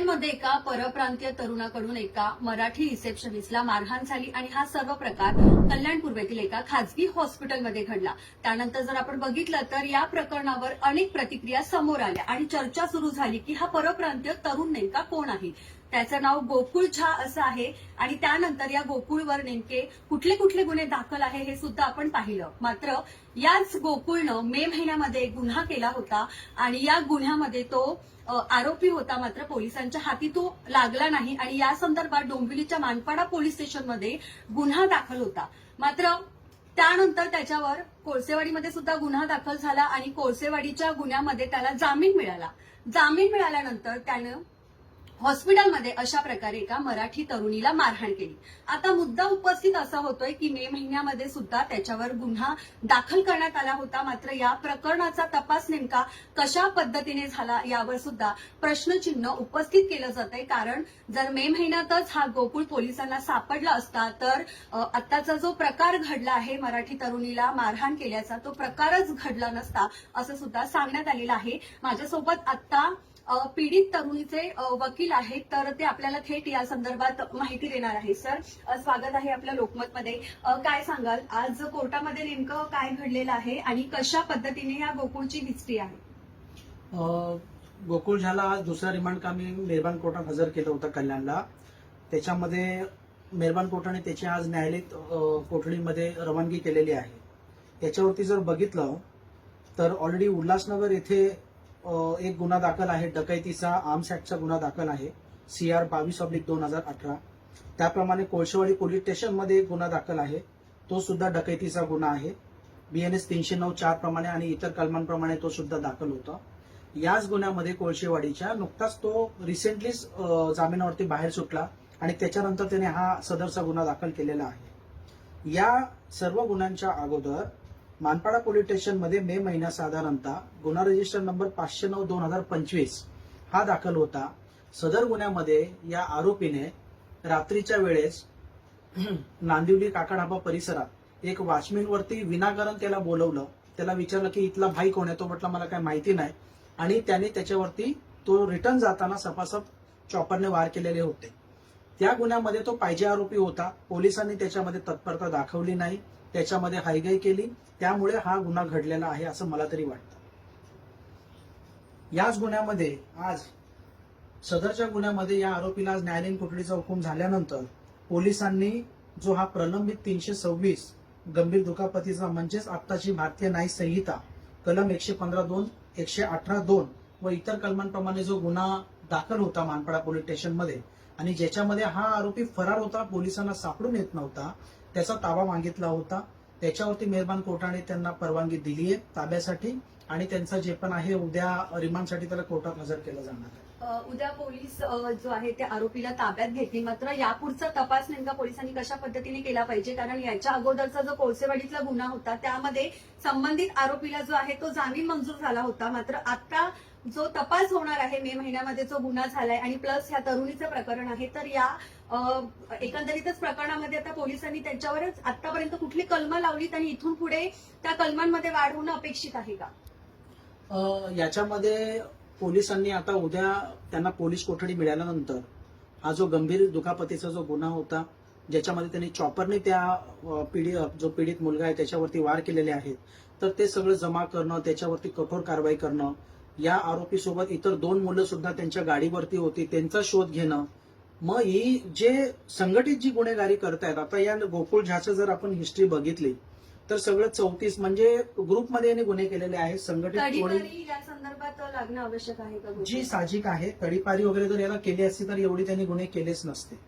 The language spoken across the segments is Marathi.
कल्याणमध्ये एका परप्रांतीय तरुणाकडून एका मराठी रिसेप्शनिस्टला मारहाण झाली आणि हा सर्व प्रकार कल्याण पूर्वेतील एका खासगी हॉस्पिटलमध्ये घडला. त्यानंतर जर आपण बघितलं तर या प्रकरणावर अनेक प्रतिक्रिया समोर आल्या आणि चर्चा सुरू झाली की हा परप्रांतीय तरुण नेमका कोण आहे? त्याचं नाव गोकुळ झा असं आहे. आणि त्यानंतर या गोकुळवर नेमके कुठले कुठले गुन्हे दाखल आहे हे सुद्धा आपण पाहिलं. मात्र याच गोकुळनं मे महिन्यामध्ये गुन्हा केला होता आणि या गुन्ह्यामध्ये तो आरोपी होता मात्र पोलिसांच्या हाती तो लागला नाही आणि या संदर्भात डोंबिवलीच्या मानपाडा पोलीस स्टेशनमध्ये गुन्हा दाखल होता. मात्र त्यानंतर त्याच्यावर कोळसेवाडीमध्ये सुद्धा गुन्हा दाखल झाला आणि कोळसेवाडीच्या गुन्ह्यामध्ये त्याला जामीन मिळाला. जामीन मिळाल्यानंतर त्यानं हॉस्पिटलमध्ये अशा प्रकारे एका मराठी तरुणीला मारहाण केली. आता मुद्दा उपस्थित असा होतोय की मे महिन्यामध्ये सुद्धा त्याच्यावर गुन्हा दाखल करण्यात आला होता. मात्र या प्रकरणाचा तपास नेमका कशा पद्धतीने झाला यावर सुद्धा प्रश्नचिन्ह उपस्थित केलं जात आहे कारण जर मे महिन्यातच हा गोकुळ पोलिसांना सापडला असता तर आताचा जो प्रकार घडला आहे मराठी तरुणीला मारहाण केल्याचा तो प्रकारच घडला नसता असं सुद्धा सांगण्यात आलेलं आहे. माझ्यासोबत आता पीडित तरुणीचे वकील आहेत तर ते आपल्याला थेट या संदर्भात माहिती देणार आहे सर. स्वागत आहे आपल्या लोकमतमध्ये. काय सांगाल? आज कोर्टामध्ये नेमकं काय घडलेलं आहे आणि कशा पद्धतीने या गोकुळची हिस्ट्री आहे? गोकुळ झाला आज दुसरा रिमांड कामी मेहरबान कोर्टात हजर केलं होतं कल्याणला. त्याच्यामध्ये मेहरबान कोर्टाने त्याची आज न्यायालयीन कोठडीमध्ये रवानगी केलेली आहे. त्याच्यावरती जर बघितलं तर ऑलरेडी उल्हासनगर येथे एक गुन्हा दाखल आहे. डकैतीचा आर्म्स ऍक्टचा गुन्हा दाखल आहे. सी आर बावीस ऑब्लिक दोन हजार अठरा. त्याप्रमाणे कोळशेवाडी पोलीस स्टेशनमध्ये एक गुन्हा दाखल आहे. तो सुद्धा डकैतीचा गुन्हा आहे. बीएनएस तीनशे नऊ चार प्रमाणे आणि इतर कलमांप्रमाणे तो सुद्धा दाखल होता. याच गुन्ह्यामध्ये कोळशेवाडीच्या नुकताच तो रिसेंटलीच जामिनावरती बाहेर सुटला आणि त्याच्यानंतर त्याने हा सदरचा गुन्हा दाखल केलेला आहे. या सर्व गुन्ह्यांच्या अगोदर मानपाडा पोलीस स्टेशनमध्ये मे महिन्यात साधारणतः गुन्हा रजिस्टर नंबर पाचशे नऊ दोन हजार पंचवीस हा दाखल होता. सदर गुन्ह्यामध्ये या आरोपीने रात्रीच्या वेळेस नांदिवली काकाढाबा परिसरात एक वॉचमॅनवरती विनाकारण त्याला बोलवलं. त्याला विचारलं की इथला भाई कोण आहे? तो म्हटलं मला काही माहिती नाही. आणि त्याने त्याच्यावरती तो रिटर्न जाताना सपासप चॉपरने वार केलेले होते. त्या गुन्ह्यामध्ये तो पाहिजे आरोपी होता. पोलिसांनी त्याच्यामध्ये तत्परता दाखवली नाही. त्याच्यामध्ये हायगाई केली. त्यामुळे हा गुन्हा घडलेला आहे असं मला तरी वाटतं. याच गुन्ह्यामध्ये आज सदरच्या गुन्ह्यामध्ये या आरोपीला आज न्यायालयीन कोठडीचा हुकूम झाल्यानंतर पोलिसांनी जो हा प्रलंबित तीनशे सव्वीस गंभीर दुखापतीचा म्हणजेच आत्ताची भारतीय न्याय संहिता कलम एकशे पंधरा दोन एकशे अठरा दोन व इतर कलमांप्रमाणे जो गुन्हा दाखल होता मानपाडा पोलीस स्टेशनमध्ये आणि ज्याच्यामध्ये हा आरोपी फरार होता पोलिसांना सापडून येत नव्हता त्याचा ताबा मागितला होता. त्याच्यावरती मेहरबान कोर्टाने त्यांना परवानगी दिली आहे ताब्यासाठी आणि त्यांचा जे पण आहे उद्या रिमांडसाठी त्याला कोर्टात हजर केलं जाणार आहे. उद्या पोलीस जो आहे त्या आरोपीला ताब्यात घेतली. मात्र यापुढचा तपास नेमका पोलिसांनी कशा पद्धतीने केला पाहिजे? कारण याच्या अगोदरचा जो कोळसेवाडीतला गुन्हा होता त्यामध्ये संबंधित आरोपीला जो आहे तो जामीन मंजूर झाला होता. मात्र आता जो तपास होणार आहे मे महिन्यामध्ये जो गुन्हा झालाय आणि प्लस ह्या तरुणीचं प्रकरण आहे तर या एकंदरीतच प्रकरणामध्ये आता पोलिसांनी त्यांच्यावरच आतापर्यंत कुठली कलम लावलीत आणि इथून पुढे त्या कलमांमध्ये वाढ होणं अपेक्षित आहे का? याच्यामध्ये पोलिसांनी आता उद्या त्यांना पोलीस कोठडी मिळाल्यानंतर हा जो गंभीर दुखापतीचा जो गुन्हा होता ज्याच्यामध्ये त्यांनी चॉपरने त्या पीडित जो पीडित मुलगा आहे त्याच्यावरती वार केलेले आहेत तर ते सगळं जमा करणं त्याच्यावरती कठोर कारवाई करणं या आरोपीसोबत इतर दोन मुलं सुद्धा त्यांच्या गाडीवरती होती. त्यांचा शोध घेणं. मग ही जे संघटित जी गुन्हेगारी करतायत आता या गोकुळ झ्याचं जर आपण हिस्ट्री बघितली तर सगळं चौतीस म्हणजे ग्रुपमध्ये यांनी गुन्हे केलेले आहेत. संघटित कोणी या संदर्भात लागणं आवश्यक आहे का जी साहजिक आहे. तडीपारी वगैरे जर याला केली असती तर एवढी त्यांनी गुन्हे केलेच नसते.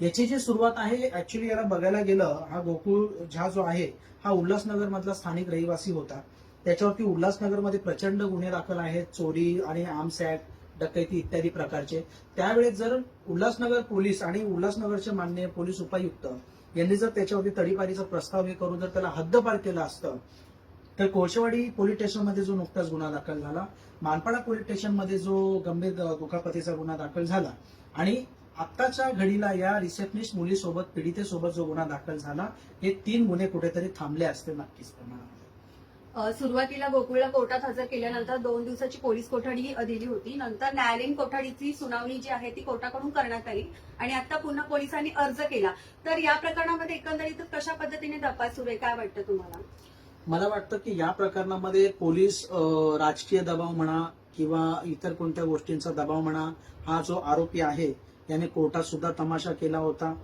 याची जी सुरुवात आहे ऍक्च्युली याला बघायला गेलं हा गोकुळ झा जो आहे हा उल्हासनगर मधला स्थानिक रहिवासी होता. त्याच्यावरती उल्हासनगरमध्ये प्रचंड गुन्हे दाखल आहेत चोरी आणि आर्म्स ऍक्ट डकैती इत्यादी प्रकारचे. त्यावेळेस जर उल्हासनगर पोलीस आणि उल्हासनगरचे मान्य पोलीस उपायुक्त यांनी जर त्याच्यावरती तडीपारीचा प्रस्ताव हे करून जर त्याला हद्दपार केलं असतं तर कोळशेवाडी पोलीस स्टेशनमध्ये जो नुकताच गुन्हा दाखल झाला मानपाडा पोलीस स्टेशनमध्ये जो गंभीर दुखापतीचा गुन्हा दाखल झाला आणि आत्ताच्या घडीला या रिसेप्शनिस्ट मुलीसोबत पीडितेसोबत जो गुन्हा दाखल झाला हे तीन गुन्हे कुठेतरी थांबले असते नक्कीच प्रमाणात. सुरुवातीला गोकुळला कोर्टात हजर केल्यानंतर दोन दिवसाची पोलीस कोठडी दिली होती. नंतर न्यायालयीन कोठडीची सुनावणी जी आहे ती कोर्टाकडून करण्यात आली आणि आता पुन्हा पोलिसांनी अर्ज केला. तर या प्रकरणामध्ये एकंदरीत कशा पद्धतीने तपास सुरू आहे? काय वाटतं तुम्हाला? मला वाटतं की या प्रकरणामध्ये पोलीस राजकीय दबाव म्हणा किंवा इतर कोणत्या गोष्टींचा दबाव म्हणा हा जो आरोपी आहे याने कोर्टात सुद्धा तमाशा केला होता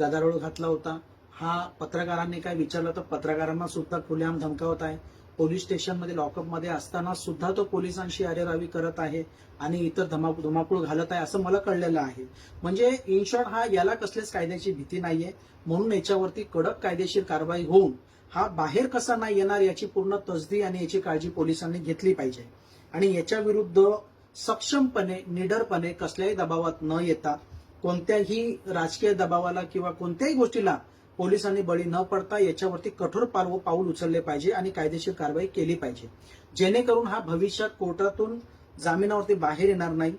गदारोळ घातला होता. हा पत्रकारांनी काय विचारलं तर पत्रकारांना सुद्धा खुलेआम धमकावत आहे. पोलीस स्टेशनमध्ये लॉकअपमध्ये असताना सुद्धा तो पोलिसांशी अरेरावी करत आहे आणि इतर धमा धुमाकूळ घालत आहे असं मला कळलेलं आहे. म्हणजे इन शॉर्ट हा याला कसलीच कायद्याची भीती नाहीये. म्हणून याच्यावरती कडक कायदेशीर कारवाई होऊन हा बाहेर कसा नाही येणार याची पूर्ण तसदी आणि याची काळजी पोलिसांनी घेतली पाहिजे. आणि याच्या विरुद्ध सक्षमपणे निडरपणे कसल्याही दबावात न येता कोणत्याही राजकीय दबावाला किंवा कोणत्याही गोष्टीला पोलिसांनी बळी न पडता याच्यावरती कठोर पाल पाऊल उचलले पाहिजे आणि कायदेशीर कारवाई केली पाहिजे. जेणेकरून हा भविष्यात कोर्टातून जामिनावरती बाहेर येणार नाही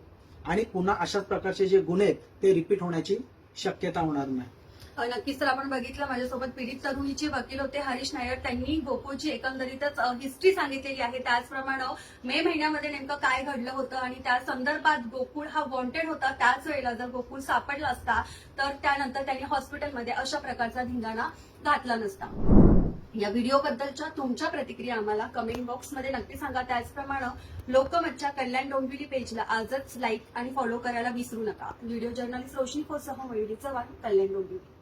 आणि पुन्हा अशाच प्रकारचे जे गुन्हे आहेत ते रिपीट होण्याची शक्यता होणार नाही. नक्कीच तर आपण बघितलं माझ्यासोबत पीडित तरुणीचे वकील होते हरीश नायर. त्यांनी गोकुळची एकंदरीतच हिस्ट्री सांगितलेली आहे. त्याचप्रमाणे मे महिन्यामध्ये नेमकं काय घडलं होतं आणि त्या संदर्भात गोकुळ हा वॉन्टेड होता त्याच वेळेला जर गोकुळ सापडला असता तर त्यानंतर त्यांनी हॉस्पिटलमध्ये अशा प्रकारचा धिंगाणा घातला नसता. या व्हिडिओबद्दलच्या तुमच्या प्रतिक्रिया आम्हाला कमेंट बॉक्समध्ये नक्की सांगा. त्याचप्रमाणे लोकमतच्या कल्याण डोंबिवली पेजला आजच लाईक आणि फॉलो करायला विसरू नका. व्हिडिओ जर्नलिस्ट रोशनी खोसह मयुरी चव्हाण कल्याण डोंबिवली.